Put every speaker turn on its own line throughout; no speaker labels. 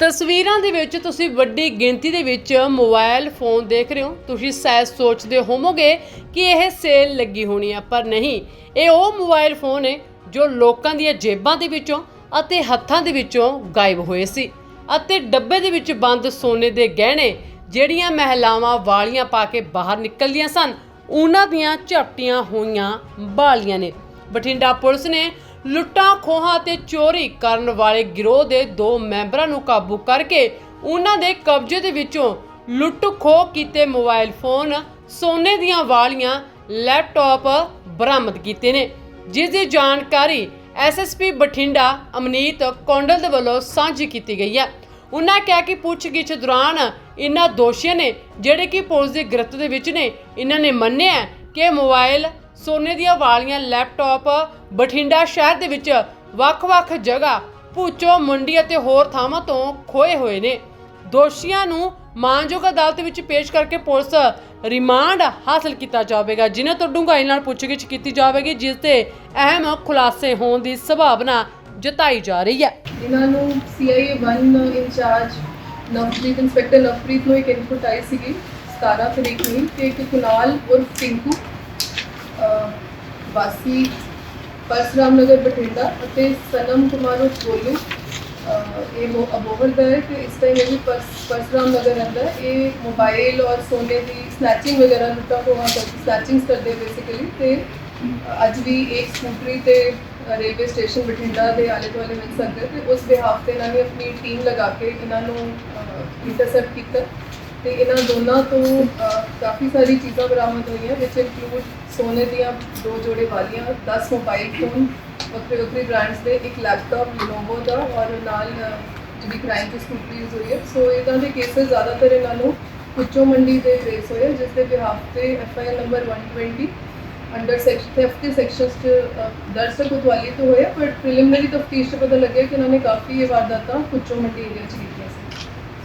ਤਸਵੀਰਾਂ ਦੇ ਵਿੱਚ ਤੁਸੀਂ ਵੱਡੀ ਗਿਣਤੀ ਦੇ ਵਿੱਚ ਮੋਬਾਈਲ ਫੋਨ ਦੇਖ ਰਹੇ ਹੋ। ਤੁਸੀਂ ਸ਼ਾਇਦ ਸੋਚਦੇ ਹੋਵੋਗੇ ਕਿ ਇਹ ਸੇਲ ਲੱਗੀ ਹੋਣੀ ਹੈ ਪਰ ਨਹੀਂ। ਇਹ ਉਹ ਮੋਬਾਈਲ ਫੋਨ ਹੈ ਜੋ ਲੋਕਾਂ ਦੀਆਂ ਜੇਬਾਂ ਦੇ ਵਿੱਚੋਂ ਅਤੇ ਹੱਥਾਂ ਦੇ ਵਿੱਚੋਂ ਗਾਇਬ ਹੋਏ ਸੀ ਅਤੇ ਡੱਬੇ ਦੇ ਵਿੱਚ ਬੰਦ ਸੋਨੇ ਦੇ ਗਹਿਣੇ ਜਿਹੜੀਆਂ ਮਹਿਲਾਵਾਂ ਵਾਲੀਆਂ ਪਾ ਕੇ ਬਾਹਰ ਨਿਕਲਦੀਆਂ ਸਨ, ਉਹਨਾਂ ਦੀਆਂ ਝਪਟੀਆਂ ਹੋਈਆਂ ਬਾਲੀਆਂ ਨੇ। ਬਠਿੰਡਾ ਪੁਲਿਸ ਨੇ ਲੁੱਟਾਂ ਖੋਹਾਂ ਤੇ ਚੋਰੀ ਕਰਨ ਵਾਲੇ ਗਿਰੋਹ ਦੇ ਦੋ ਮੈਂਬਰਾਂ ਨੂੰ ਕਾਬੂ ਕਰਕੇ ਉਹਨਾਂ ਦੇ ਕਬਜ਼ੇ ਦੇ ਵਿੱਚੋਂ ਲੁੱਟ ਖੋਹ ਕੀਤੇ ਮੋਬਾਈਲ ਫੋਨ, ਸੋਨੇ ਦੀਆਂ ਵਾਲੀਆਂ, ਲੈਪਟਾਪ ਬਰਾਮਦ ਕੀਤੇ ਨੇ। ਜਿਸ ਦੀ ਜਾਣਕਾਰੀ ਐਸਐਸਪੀ ਬਠਿੰਡਾ ਅਮਨੀਤ ਕੌਂਡਲ ਦੇ ਵੱਲੋਂ ਸਾਂਝੀ ਕੀਤੀ ਗਈ ਹੈ। ਉਹਨਾਂ ਕਿਹਾ ਕਿ ਪੁੱਛਗਿੱਛ ਦੌਰਾਨ ਇਹਨਾਂ ਦੋਸ਼ੀਆਂ ਨੇ, ਜਿਹੜੇ ਕਿ ਪੁਲਿਸ ਦੀ ਗ੍ਰਿਫਤ ਦੇ ਵਿੱਚ ਨੇ ਇਹਨਾਂ ਨੇ ਮੰਨਿਆ ਕਿ ਮੋਬਾਈਲ ਸੋਨੇ ਦੀਆਂ ਵਾਲੀਆਂ ਲੈਪਟਾਪ ਬਠਿੰਡਾ ਸ਼ਹਿਰ ਦੇ ਵਿੱਚ ਵੱਖ-ਵੱਖ ਜਗ੍ਹਾ ਭੂਚੋ, ਮੰਡੀ ਅਤੇ ਹੋਰ ਥਾਵਾਂ ਤੋਂ ਖੋਏ ਹੋਏ ਨੇ। ਦੋਸ਼ੀਆਂ ਨੂੰ ਮਾਨਯੋਗ ਅਦਾਲਤ ਵਿੱਚ ਪੇਸ਼ ਕਰਕੇ ਪੁਲਿਸ ਰਿਮਾਂਡ ਹਾਸਲ ਕੀਤਾ ਜਾਵੇਗਾ, ਜਿਨ੍ਹਾਂ ਤੋਂ ਡੂੰਘਾਈ ਨਾਲ ਪੁੱਛਗਿੱਛ ਕੀਤੀ ਜਾਵੇਗੀ, ਜਿਸ ਤੇ ਅਹਿਮ ਖੁਲਾਸੇ ਹੋਣ ਦੀ ਸੰਭਾਵਨਾ ਜਤਾਈ ਜਾ ਰਹੀ ਹੈ।
ਇਹਨਾਂ ਨੂੰ CIA 1 incharge Navpreet inspector Navpreet ਨੂੰ ਇੱਕ ਇਨਪੁਟ ਆਈ ਸੀਗੀ 17 ਤਰੀਕ ਨੂੰ ਕਿ ਇੱਕ ਕੁਨਾਲ ਉਰਫ ਟਿੰਕੂ ਵਾਸੀ ਪਰਸਰਾਮ ਨਗਰ ਬਠਿੰਡਾ ਅਤੇ ਸਨਮ ਕੁਮਾਰ ਉਰਫ ਇਹ ਮੋ ਅਬੋਵਰ ਦਾ ਹੈ ਕਿ ਇਸ ਟਾਈਮ ਇਹ ਵੀ ਪਰਸ- ਪਰਸਰਾਮ ਨਗਰ ਰਹਿੰਦਾ ਇਹ ਮੋਬਾਈਲ ਔਰ ਸੋਨੇ ਦੀ ਸਨੈਚਿੰਗ ਵਗੈਰਾ ਲੁੱਟਾਂ ਖੋਹਾਂ ਕਰਦੀ ਸਨੈਚਿੰਗਸ ਕਰਦੇ ਬੇਸਿਕਲੀ ਤੇ ਅੱਜ ਵੀ ਇੱਕ ਸਕੂਟਰੀ ਤੇ ਰੇਲਵੇ ਸਟੇਸ਼ਨ ਬਠਿੰਡਾ ਦੇ ਆਲੇ ਦੁਆਲੇ ਮਿਲ ਸਕਦੇ ਤੇ ਉਸ ਬਿਹਾਫ ਤੇ ਇਹਨਾਂ ਨੇ ਆਪਣੀ ਟੀਮ ਲਗਾ ਕੇ ਇਹਨਾਂ ਨੂੰ ਇੰਟਰਸੈਪਟ ਕੀਤਾ। ਤੇ ਇਹਨਾਂ ਦੋਨਾਂ ਤੋਂ ਕਾਫੀ ਸਾਰੀ ਚੀਜ਼ਾਂ ਬਰਾਮਦ ਹੋਈਆਂ ਵਿੱਚ ਇਨਕਲੂਡ ਸੋਨੇ ਦੀਆਂ ਦੋ ਜੋੜੇ ਵਾਲੀਆਂ 10 ਮੋਬਾਈਲ ਫੋਨ ਵੱਖਰੇ ਵੱਖਰੇ ਬ੍ਰਾਂਡਸ ਦੇ ਇੱਕ ਲੈਪਟਾਪ Lenovo ਦਾ ਔਰ ਨਾਲ ਜਿਹੜੀ ਕ੍ਰਾਈਮ ਦੀ ਸਕੂਟਰੀ ਯੂਜ਼ ਹੋਈ ਹੈ। ਸੋ ਇਹਨਾਂ ਦੇ ਕੇਸਸ ਜ਼ਿਆਦਾਤਰ ਇਹਨਾਂ ਨੂੰ ਕੁੱਚੋ ਮੰਡੀ ਦੇ ਰੇਸ ਹੋਏ ਜਿਸ ਦੇ ਬਿਹਾਫ ਤੇ F I R number 120 under section theft ਦੇ ਸੈਕਸ਼ਨਸ ਚ ਅਹ, ਕੋਤਵਾਲੀ ਤੋਂ ਹੋਇਆ ਪਰ ਪ੍ਰੀਲਿਮਿਨਰੀ ਤਫਤੀਸ਼ 'ਚ ਪਤਾ ਲੱਗਿਆ ਕਿ ਇਹਨਾਂ ਨੇ ਕਾਫੀ ਇਹ ਵਾਰਦਾਤਾਂ ਕੁੱਚੋ ਮੰਡੀ ਏਰੀਆ 'ਚ ਕੀਤੀਆਂ।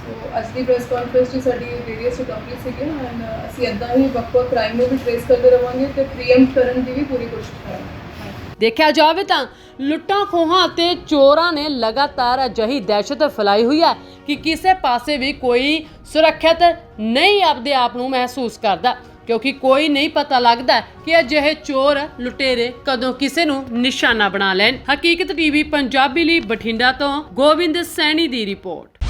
ਸੋ ਅੱਜ ਦੀ ਪ੍ਰੈਸ ਕਾਨਫਰੰਸ 'ਚ ਸਾਡੀ ਵੇਰੀਅਸ ਰਿਕਵਰੀ ਸੀਗੇ ਐਂਡ ਅਸੀਂ ਇਦਾਂ ਹੀ ਵੱਖ-ਵੱਖ ਕ੍ਰਾਈਮ ਨੂੰ ਵੀ ਟ੍ਰੇਸ ਕਰਦੇ ਰਵਾਂਗੇ ਤੇ ਪ੍ਰੀਐਮਪਟ ਕਰਨ ਦੀ ਵੀ ਪੂਰੀ ਕੋਸ਼ਿਸ਼ ਕਰਾਂਗੇ।
ਦੇਖਿਆ ਜਾਵੇ ਤਾਂ ਲੁੱਟਾਂ ਖੋਹਾਂ ਅਤੇ ਚੋਰਾਂ ਨੇ ਲਗਾਤਾਰ ਅਜਿਹੀ ਦਹਿਸ਼ਤ ਫੈਲਾਈ ਹੋਈ ਹੈ ਕਿ ਕਿਸੇ ਪਾਸੇ ਵੀ ਕੋਈ ਸੁਰੱਖਿਅਤ ਨਹੀਂ ਆਪਦੇ ਆਪ ਨੂੰ ਮਹਿਸੂਸ ਕਰਦਾ, ਕਿਉਂਕਿ ਕੋਈ ਨਹੀਂ ਪਤਾ ਲੱਗਦਾ ਕਿ ਅਜਿਹੇ ਚੋਰ ਲੁਟੇਰੇ ਕਦੋਂ ਕਿਸੇ ਨੂੰ ਨਿਸ਼ਾਨਾ ਬਣਾ ਲੈਣ। ਹਕੀਕਤ ਟੀਵੀ ਪੰਜਾਬੀ ਲਈ ਬਠਿੰਡਾ ਤੋਂ ਗੋਬਿੰਦ ਸੈਣੀ ਦੀ ਰਿਪੋਰਟ।